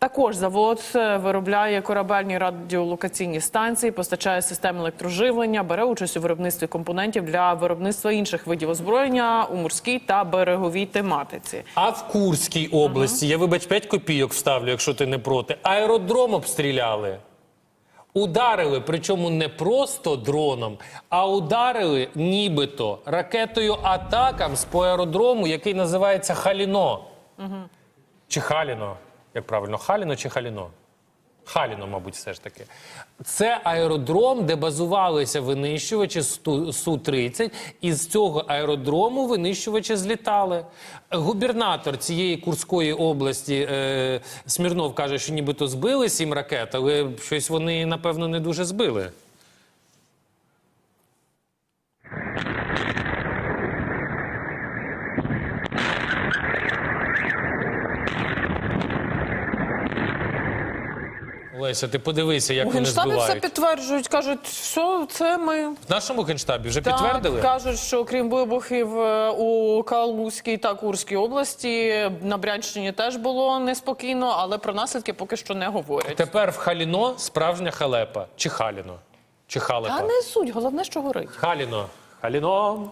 Також завод е, виробляє корабельні радіолокаційні станції, постачає системи електроживлення, бере участь у виробництві компонентів для виробництва інших видів озброєння у морській та береговій тематиці. А в Курській області, я вибач 5 копійок вставлю, якщо ти не проти. Аеродром обстріляли. Ударили, причому не просто дроном, а ударили нібито ракетою атакам з по аеродрому, який називається Халіно. Чи Халіно? Як правильно, Халіно чи Халіно? Халіно, мабуть, все ж таки. Це аеродром, де базувалися винищувачі Су-30, і з цього аеродрому винищувачі злітали. Губернатор цієї Курської області е, Смірнов каже, що нібито збили сім ракет, але щось вони, напевно, не дуже збили. Леся, ти подивися, як У вони генштабі все підтверджують, кажуть, все це ми В нашому генштабі вже Так, підтвердили? кажуть, що крім вибухів е, у Калузькій та Курській області на Брянщині теж було неспокійно, але про наслідки поки що не говорять. Тепер в Халіно справжня халепа. Чи Халіно? Чи халепа? Та не суть, головне, що горить. Халіно. Халіно.